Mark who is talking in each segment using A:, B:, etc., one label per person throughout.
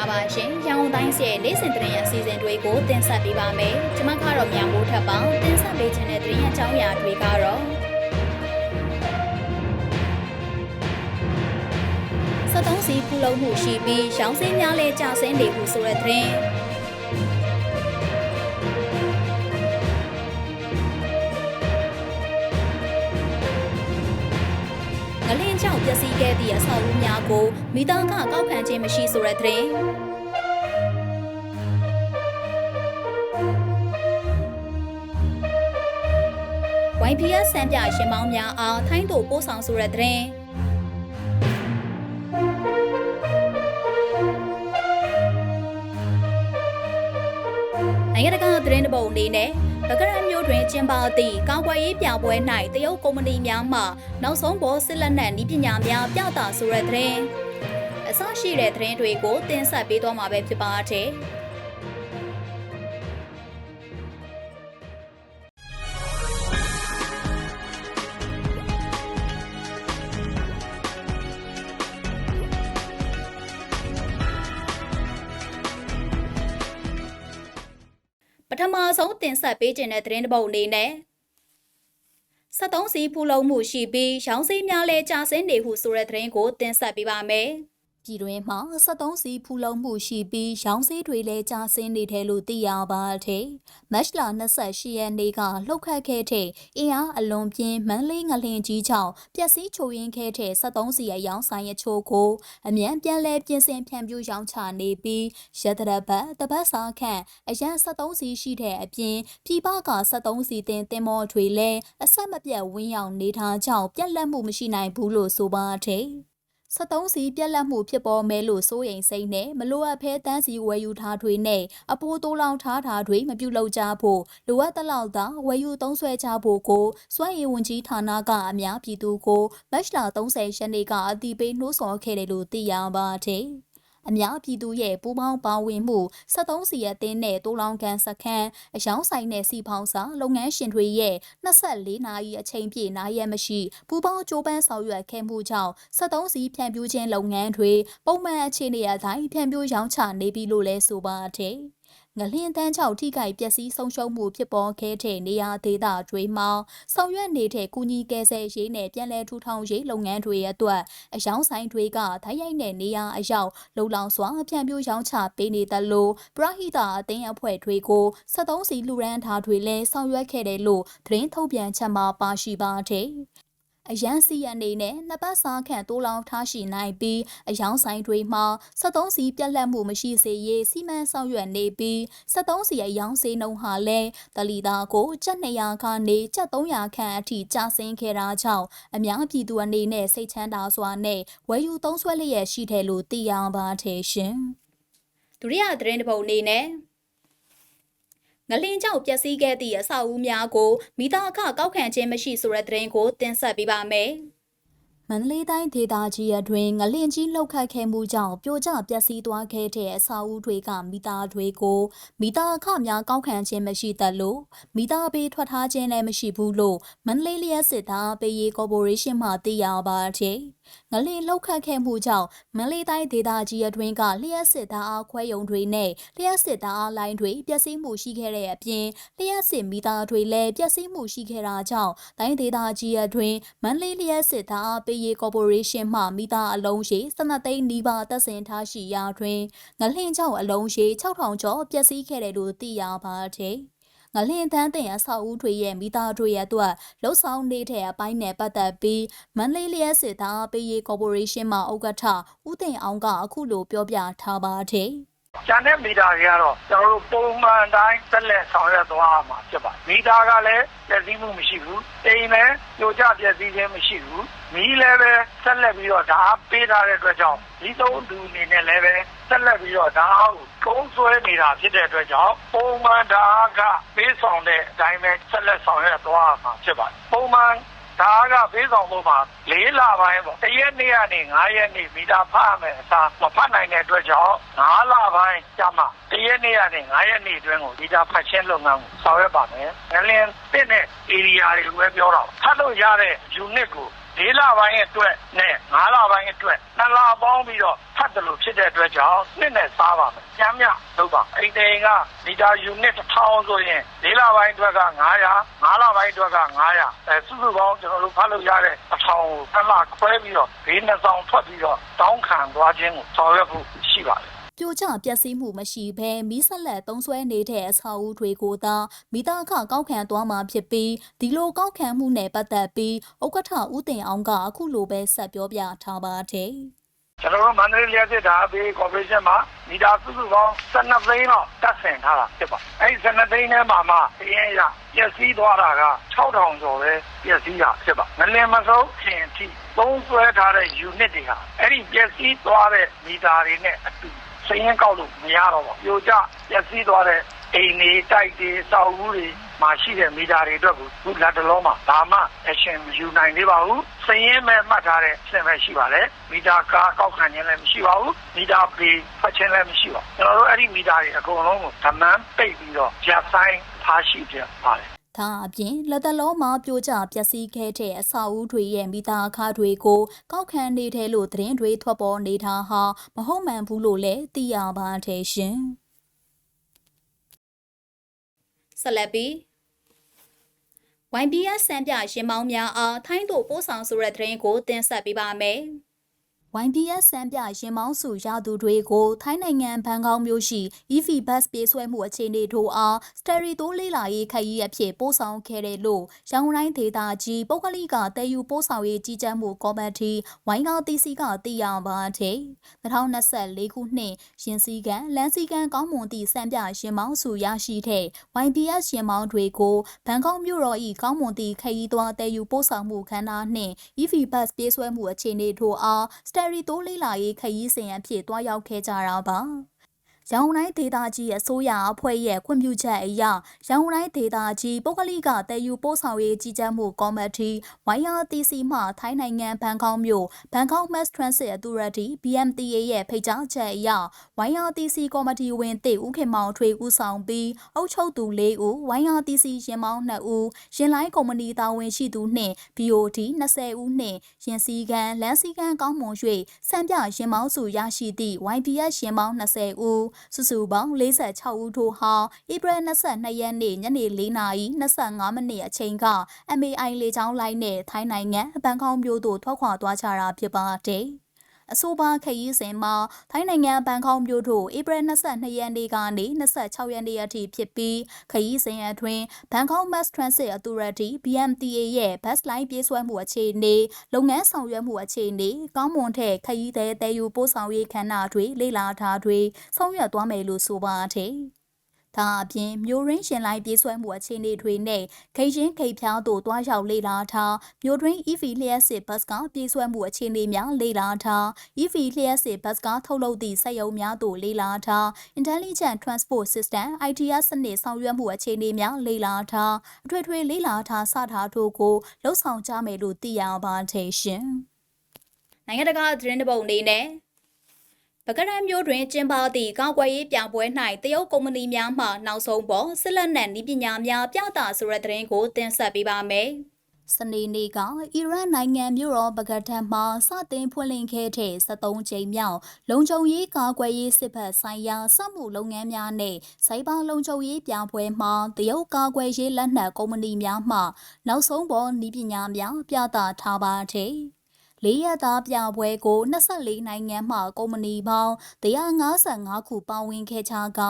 A: ္ဂလာပါရှင်။ရောင်တိုင်းစီရဲ့နေ့စဉ်သတင်းအစီအစဉ်တွေကိုတင်ဆက်ပေးပါမယ်။ကျွန်မကတော့မြန်မိုးထပ်ပါတင်ဆက်ပေးခြင်းတဲ့သတင်းအကြောင်းအရာတွေကတော့စက်သုံးစီဖူလုံးမှုရှိပြီးရောင်စင်းများလဲကြဆင်းနေဟုဆိုတဲ့သတင်း ငလင်းကြောင့်ပျက်စီးခဲ့သည့်အဆောက်အဦများကိုမိသားကကောက်ခံခြင်းမရှိဆိုတဲ့သတင်း YPS စံပြရှင်မောင်းများအားထိုင်းတို့ပို့ဆောင်ဆိုတဲ့သတင်းနိုင်ငံတကာသတင်းတပုတ်အနေနဲ့ ဗကရမျိုးတွင်ကျင်းပသည့်ကာကွယ်ရေးပြပွဲ၌တရုတ်ကုမ္ပဏီများမှနောက်ဆုံးပေါ်စစ်လက်နက်ဤပညာများပြသဆိုတဲ့သတင်းအစရှိတဲ့သတင်းတွေကိုတင်ဆက်ပေးသွားမှာပဲဖြစ်ပါတယ်။ ထမဆုံးတင်ဆက်ပေးခြင်းတဲ့သတင်းတစ်ပုဒ်အနေနဲ့73စီဖူလုံးမှုရှိပြီးရောင်းစည်းများလဲကြာဆင်းနေဟုဆိုတဲ့သတင်းကိုတင်ဆက်ပေးပါမယ်။ ပြည်တွင်းမှာ73စီဖူလုံးမှုရှိပြီးရောင်းစည်းတွေလည်းကြာဆင်းနေတယ်လို့သိရပါတယ်။မတ်လ28ရက်နေ့ကလှုပ်ခတ်ခဲ့တဲ့အင်အားအလွန်ပြင်းမန်းလေးငလင်ကြီးကြောင့်ပျက်စီးချိုးယင်းခဲ့တဲ့73စီအယောင်ဆိုင်အချို့ကိုအမြန်ပြန်လဲပြင်ဆင်ဖြန့်ပြူရောင်းချနေပြီးရတရဘတ်တပတ်စာခန့်အရန်73စီရှိတဲ့အပြင်ပြည်ပက73စီတင်တင်မောတွေလည်းအဆက်မပြတ်ဝင်းရောက်နေတာကြောင့်ပြက်လက်မှုမရှိနိုင်ဘူးလို့ဆိုပါတယ်။ 73စီပြက်လက်မှုဖြစ်ပေါ်မဲလို့စိုးရိမ်စိတ်နဲ့မလိုအပ်ဖဲတန်းစီဝယ်ယူထားတွေနဲ့အပိုးတိုးလောင်ထားတာတွေမပြုတ်လောက်ကြဖို့လိုအပ်သလောက်သာဝယ်ယူသုံးဆွဲကြဖို့ကိုစွမ်းရည်ဝန်ကြီးဌာနကအများပြည်သူကိုမတ်လ30ရက်နေ့ကအတိပေးနှိုးဆော်ခဲ့တယ်လို့သိရပါတယ်။ အများပြည်သူရဲ့ပူးပေါင်းပါဝင်မှု73စီအသင်းနဲ့တိုးလောင်ကန်စခန်းအယောင်ဆိုင်နဲ့စီဖောင်းစာလုပ်ငန်းရှင်တွေရဲ့24နာရီအချိန်ပြည့်နာရက်မရှိပူးပေါင်းကြိုးပမ်းဆောင်ရွက်ခဲ့မှုကြောင့်73စီဖြန့်ဖြူးခြင်းလုပ်ငန်းတွေပုံမှန်အခြေအနေအတိုင်းဖြန့်ဖြူးရောင်းချနေပြီလို့လဲဆိုပါတယ်။ ငလျင်တန်းချောက်ထိခိုက်ပျက်စီးဆုံးရှုံးမှုဖြစ်ပေါ်ခဲ့တဲ့နေရာဒေသတွေမှာဆောင်ရွက်နေတဲ့ကုညီကယ်ဆယ်ရေးနဲ့ပြည်내ထူထောင်ရေးလုပ်ငန်းတွေအတွက်အယောင်ဆိုင်တွေကထိုင်းရိုက်တဲ့နေရာအရောက်လုံလောင်စွာဖြန့်ဖြူးရောင်းချပေးနေတယ်လို့ပရဟိတအသင်းအဖွဲ့တွေကို73စီလူရန်ထားတွေလည်းဆောင်ရွက်ခဲ့တယ်လို့သတင်းထုတ်ပြန်ချက်မှာပါရှိပါတယ် အရန်စီအနေနဲ့နှစ်ပတ်စာခန့်တိုးလောင်ထားရှိနိုင်ပြီးအယောင်ဆိုင်တွေမှာ73စီပြက်လက်မှုမရှိစေရေးစီမံဆောင်ရွက်နေပြီး73စီအယောင်စေနှုံဟာလည်းတလီတာကိုကျပ်200ခန်းနေကျပ်300ခန်းအထိကျဆင်းခဲ့တာကြောင့်အများပြည်သူအနေနဲ့စိတ်ချမ်းသာစွာနဲ့ဝယ်ယူသုံးစွဲလျက်ရှိတယ်လို့သိရပါတယ်ရှင်။ဒုတိယသတင်းတစ်ပုဒ်အနေနဲ့ ငလင်းကြောင့်ပျက်စီးခဲ့သည့်အဆောက်အဦများကိုမိသားအခကောက်ခံခြင်းမရှိဆိုတဲ့သတင်းကိုတင်ဆက်ပေးပါမယ်။ မန္တလေးတိုင်းဒေသကြီးအတွင်းငလင်ကြီးလှုပ်ခတ်ခဲ့မှုကြောင့်ပြိုကျပျက်စီးသွားခဲ့တဲ့အဆောက်အဦတွေကမိသားတွေကိုမိသားအခများကောက်ခံခြင်းမရှိသလိုမိသားပေးထွက်ထားခြင်းလည်းမရှိဘူးလို့မန္တလေးလျက်စစ်သားပေးရေးကော်ပိုရေးရှင်းမှသိရပါတယ်။ငလင်လှုပ်ခတ်ခဲ့မှုကြောင့်မန္တလေးတိုင်းဒေသကြီးအတွင်းကလျက်စစ်သားအားခွဲယုံတွေနဲ့လျက်စစ်သားအားလိုင်းတွေပျက်စီးမှုရှိခဲ့တဲ့အပြင်လျက်စစ်မိသားတွေလည်းပျက်စီးမှုရှိခဲ့တာကြောင့်တိုင်းဒေသကြီးအတွင်းမန္တလေးလျက်စစ်သားအားပေးရေးကော်ပိုရေးရှင်းမှမိသားအလုံးရှိ12သိန်းနီးပါးတပ်ဆင်ထားရှိရာတွင်ငလင့်ချောက်အလုံးရှိ6000ကျော်ပျက်စီးခဲ့တယ်လို့သိရပါတယ်။ငလင်သန်းတင်အဆောက်အဦတွေရဲ့မိသားတွေရဲ့အတွက်လှုပ်ဆောင်နေတဲ့အပိုင်းနဲ့ပတ်သက်ပြီးမန္တလေးလျက်စစ်သားပေးရေးကော်ပိုရေးရှင်းမှဥက္ကဋ္ဌဦးတင်အောင်ကအခုလိုပြောပြထားပါတယ်။
B: ကျန်တဲ့မီတာတွေကတော့ ကျွန်တော်တို့ ပုံမှန်တိုင်း ဆက်လက်ဆောင်ရွက်သွားမှာ ဖြစ်ပါတယ် မီတာကလည်းပြည့်စည်မှုမရှိဘူး အိမ်လည်းညိုကျပြည့်စည်ခြင်း မရှိဘူး မီးလည်းပဲ ဆက်လက်ပြီးတော့ ဓာတ်ပေးထားတဲ့အတွက်ကြောင့်ဒီသုံးသူအနေနဲ့လည်းပဲ ဆက်လက်ပြီးတော့ ဓာတ်ကိုကုန်းဆွဲနေတာ ဖြစ်တဲ့အတွက်ကြောင့် ပုံမှန်ဓာတ်ကပေးဆောင်တဲ့အတိုင်းပဲ ဆက်လက်ဆောင်ရွက်သွားမှာ ဖြစ်ပါတယ် ပုံမှန် ဒါကဖေးဆောင်ဖို့မှာ၄လပိုင်းပေါ့တရက်နေ့ကနေ9ရက်နေ့မီတာဖတ်ရမယ်အစားမဖတ်နိုင်တဲ့အတွက်ကြောင့်9လပိုင်းကျမှတရက်နေ့ကနေ9ရက်နေ့အတွင်းကိုမီတာဖတ်ခြင်းလုပ်ငန်းကိုဆောင်ရွက်ပါမယ်ငလင်းတဲ့တဲ့ area တွေကိုပဲပြောတာဖတ်လို့ရတဲ့ unit ကို၄လပိုင်းအတွက်နဲ့၅လပိုင်းအတွက်နှစ်လပေါင်းပြီးတော့ ဖတ်တယ်လို့ဖြစ်တဲ့အတွက်ကြောင့်နှစ်နဲ့စားပါမယ်ကျမ်းမြလုပ်ပါအိမ်တိန်ကမီတာယူနစ်1000ဆိုရင်၄လပိုင်းအတွက်က900 5လပိုင်းအတွက်က900အဲစုစုပေါင်းကျွန်တော်တို့ဖတ်လို့ရတဲ့1000ကိုတစ်လခွဲပြီးတော့ဘေးနှစ်ဆောင်ထွက်ပြီးတော့တောင်းခံသွားခြင်းကိုဆောင်ရွက်ဖို့ရှိပါတယ်
A: ပြိုကျပျက်စီးမှုမရှိဘဲမီးဆက်လက်သုံးဆွဲနေတဲ့အဆောက်အဦတွေကိုသာမိသားခကောက်ခံသွားမှာဖြစ်ပြီးဒီလိုကောက်ခံမှုနဲ့ပတ်သက်ပြီးဥက္ကဋ္ဌဦးတင်အောင်ကအခုလိုပဲဆက်ပြောပြထားပါတယ်
B: ကျွန်တော်တို့မန္တလေးလျှက်စစ်ဓာတ်ဘေးကော်ပိုရေးရှင်းမှာမီတာစုစုပေါင်း12သိန်းတော့တက်ဆင်ထားတာဖြစ်ပါအဲဒီ12သိန်းထဲမှာမှအရင်ရပျက်စီးသွားတာက6000ကျော်ပဲပျက်စီးတာဖြစ်ပါငလင်မဆုံးခင်အထိသုံးဆွဲထားတဲ့ unit တွေဟာအဲ့ဒီပျက်စီးသွားတဲ့မီတာတွေနဲ့အတူစရင်ကောက်လို့မရတော့ပါဘူးပြိုကျပျက်စီးသွားတဲ့ အိမ်တွေ တိုက်တွေစောက်ဦးတွေမှာရှိတဲ့ မီတာတွေအတွက်ကိုခုလက်တလုံးမှာဒါမှ action မယူနိုင်သေးပါဘူးစရင်မဲ့မှတ်ထားတဲ့ဆင်ပဲ ရှိပါတယ် မီတာကားကောက်ခံခြင်းလည်း မရှိပါဘူး မီတာပေဖတ်ခြင်းလည်း မရှိပါဘူး ကျွန်တော်တို့ အဲ့ဒီမီတာတွေအကုန်လုံးကို ဓမန်းပိတ်ပြီးတော့ဂျာဆိုင်ထားရှိပြပါတယ်။
A: ဒါအပြင်လက်တလုံးမှာ ပြိုကျပျက်စီးခဲ့တဲ့ အဆောက်အဦတွေရဲ့မိသားအခါတွေကို ကောက်ခံနေတယ်လို့ သတင်းတွေ ထွက်ပေါ်နေတာဟာ မဟုတ်မှန်ဘူးလို့လည်း သိရပါတယ်ရှင်။ ဆက်လက်ပြီး YBS စံပြရင်မောင်းများအားထိုင်းတို့ပို့ဆောင်ဆိုတဲ့သတင်းကိုတင်ဆက်ပေးပါမယ်။ YBS စံပြရင်မောင်းစုရသူတွေကိုထိုင်းနိုင်ငံဘန်ကောက်မြို့ရှိ EV bus ပြေးဆွဲမှုအခြေအနေထိုးအားစတရီတိုးလေးလာရေးခရီးအဖြစ်ပို့ဆောင်ခဲ့တယ်လို့ရန်ကုန်တိုင်းဒေသကြီးပုဂ္ဂလိကတည်ယူပို့ဆောင်ရေးကြီးကြပ်မှုကော်မတီဝိုင်းကားတီစီကသိရပါတယ်2024ခုနှစ်ရင်စည်းကံလမ်းစည်းကံကောင်းမွန်သည့်စံပြရင်မောင်းစုရရှိတဲ့ YBS ရင်မောင်းတွေကိုဘန်ကောက်မြို့တော်၏ကောင်းမွန်သည့်ခရီးသွားတည်ယူပို့ဆောင်မှုခန်းနာနှင့် EV bus ပြေးဆွဲမှုအခြေအနေထိုးအားစတရီတိုးလေးလာရေးခရီးစဉ်အဖြစ်တွားရောက်ခဲ့ကြတာပါ။ ရောင်တိုင်းဒေသကြီးအစိုးရအဖွဲ့ရဲ့ခွင့်ပြုချက်အရရောင်တိုင်းဒေသကြီးပုဂ္ဂလိကတည်ယူပို့ဆောင်ရေးကြီးကြပ်မှုကော်မတီ YRTC မှထိုင်းနိုင်ငံဘန်ကောက်မြို့ဘန်ကောက် Mass Transit Authority BMTA ရဲ့ဖိတ်ကြားချက်အရ YRTC ကော်မတီဝင်တေဦးခင်မောင်ထွေဦးဆောင်ပြီးအုပ်ချုပ်သူ၄ဦး YRTC ရင်မောင်း2ဦးရင်လိုင်းကုမ္ပဏီတာဝန်ရှိသူနှင့် BOD 20ဦးနှင့်ရင်စီကံလမ်းစီကံကောင်းမွန်၍စံပြရင်မောင်းစုရရှိသည့် YBS ရင်မောင်း20ဦးစုစုပေါင်း46ဦးထို့ဟာဧပြီ22ရက်နေ့ညနေ4နာရီ25မိနစ်အချိန်က MAI လေကြောင်းလိုင်းနဲ့ထိုင်းနိုင်ငံဘန်ကောက်မြို့သို့ထွက်ခွာသွားကြတာဖြစ်ပါတယ်။ အဆိုပါခရီးစဉ်မှာထိုင်းနိုင်ငံဘန်ကောက်မြို့သို့ဧပြီ22ရက်နေ့ကနေ26ရက်နေ့အထိဖြစ်ပြီးခရီးစဉ်အတွင်းဘန်ကောက် Mass Transit Authority BMTA ရဲ့ bus line ပြေးဆွဲမှုအခြေအနေလုပ်ငန်းဆောင်ရွက်မှုအခြေအနေကောင်းမွန်တဲ့ခရီးသည်တည်ယူပို့ဆောင်ရေးခန္ဓာတွေလေ့လာထားတွေဆောင်ရွက်သွားမယ်လို့ဆိုပါတယ်။ ဒါအပြင်မျိုးရင်းရှင်လိုက်ပြေးဆွဲမှုအခြေအနေတွေနဲ့ခိတ်ချင်းခိတ်ဖျားတို့တွားရောက်လေ့လာထားမျိုးရင်း EV လျှက်စစ်ဘတ်ကပြေးဆွဲမှုအခြေအနေများလေ့လာထား EV လျှက်စစ်ဘတ်ကထုတ်လုပ်သည့်စက်ရုံများတို့လေ့လာထား Intelligent Transport System ITS စနစ်ဆောင်ရွက်မှုအခြေအနေများလေ့လာထားအထွေထွေလေ့လာထားစထားတို့ကိုလှုပ်ဆောင်ကြမယ်လို့သိရပါတယ်ရှင်။နိုင်ငံတကာသတင်းတပုတ်အနေနဲ့ ပကရန်မျိုးတွင်ကျင်းပသည့်ကောက်ွယ်ရေးပြပွဲ၌တရုတ်ကုမ္ပဏီများမှနောက်ဆုံးပေါ်စစ်လက်နက်နည်းပညာများပြသဆိုတဲ့သတင်းကိုတင်ဆက်ပေးပါမယ်။စနေနေ့ကအီရန်နိုင်ငံမြို့တော်ဘဂတ်ဒန်မှာစတင်ဖွင့်လှစ်ခဲ့တဲ့73ကြိမ်မြောက်လုံခြုံရေးကာကွယ်ရေးစစ်ဘက်ဆိုင်ရာစက်မှုလုပ်ငန်းများနဲ့စိုက်ဘာလုံခြုံရေးပြပွဲမှာတရုတ်ကာကွယ်ရေးလက်နက်ကုမ္ပဏီများမှနောက်ဆုံးပေါ်နည်းပညာများပြသထားပါတယ်။ လေးရသားပြပွဲကို24နိုင်ငံမှကုမ္ပဏီပေါင်း155ခုပါဝင်ခဲ့ကြက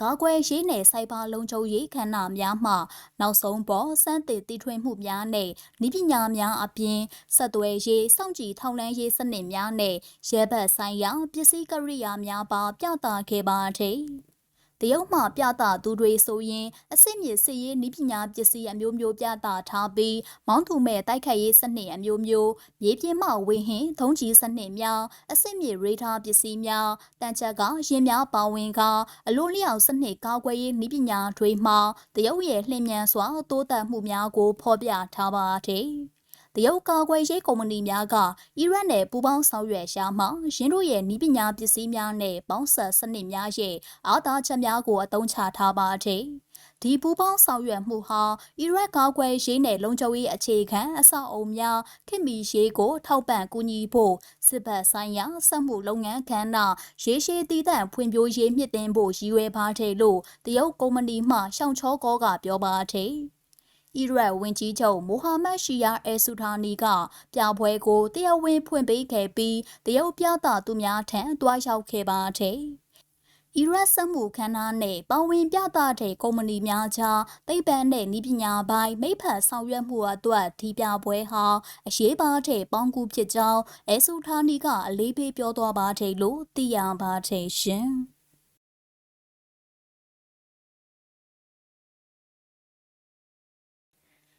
A: ကာကွယ်ရေးနယ်စိုက်ဘာလုံခြုံရေးခန္ဓာများမှ နောက်ဆုံးပေါ်စမ်းသစ်တည်ထွင်မှုများနဲ့ဤပညာများအပြင်ဆက်သွယ်ရေးစောင့်ကြည့်ထောက်လှမ်းရေးစနစ်များနဲ့ရဲဘက်ဆိုင်ရာပစ္စည်းကရိယာများပါပြသခဲ့ပါသည် တရုတ်မှပြသသူတွေဆိုရင်အစစ်မြေစစ်ရေးနည်းပညာပစ္စည်းအမျိုးမျိုးပြသထားပြီးမောင်းသူမဲ့တိုက်ခတ်ရေးစနစ်အမျိုးမျိုးမြေပြင်မှဝေဟင်ထုံးကြီးစနစ်များအစစ်မြေရေဒါပစ္စည်းများတန်ချက်ကရင်များပါဝင်ကအလိုလျောက်စနစ်ကောက်ွယ်ရေးနည်းပညာတွေမှာတရုတ်ရဲ့လှည့်မြန်စွာတိုးတက်မှုများကိုဖော်ပြထားပါသည် တရုတ်ကာကွယ်ရေးကုမ္ပဏီများကအီရတ်နယ်ပူးပေါင်းဆောင်ရွက်ရှာမှရင်းတို့ရဲ့နည်းပညာပစ္စည်းများနဲ့ပေါင်းဆက်စနစ်များရဲ့အားသာချက်များကိုအသုံးချထားပါသည်။ထဒီပူးပေါင်းဆောင်ရွက်မှုဟာအီရတ်ကောက်ွယ်ရေးနယ်လုံခြုံရေးအခြေခံအဆောက်အုံများခင်မီရေးကို ထောက်ပံ့ကူညီဖို့စစ်ဘက်ဆိုင်ရာစက်မှုလုပ်ငန်းကဏ္ဍရေးရှိတည်တံ့ဖွံ့ဖြိုးရေးမြင့်တင်ဖို့ရည်ရွယ်ပါတယ်လို့တရုတ်ကုမ္ပဏီမှရှောင်းချောကောကပြောပါတယ်။ အီရတ်ဝန်ကြီးချုပ်မိုဟာမက်ရှီယာအဲဆူထာနီကပြပွဲကိုတရားဝင်ဖွင့်ပေးခဲ့ပြီးတရုတ်ပြသသူများထံတွားရောက်ခဲ့ပါတယ်။အီရတ်စက်မှုခန်းနာနဲ့ပဝင်ပြသတဲ့ကုမ္ပဏီများကြားသိပ္ပံနဲ့နည်းပညာပိုင်းမိဖက်ဆောင်ရွက်မှုအတွက်ဒီပြပွဲဟာအရေးပါတဲ့ပေါင်းကူဖြစ်ကြောင်းအဲဆူထာနီကအလေးပေးပြောသွားပါတယ်လို့သိရပါတယ်ရှင်။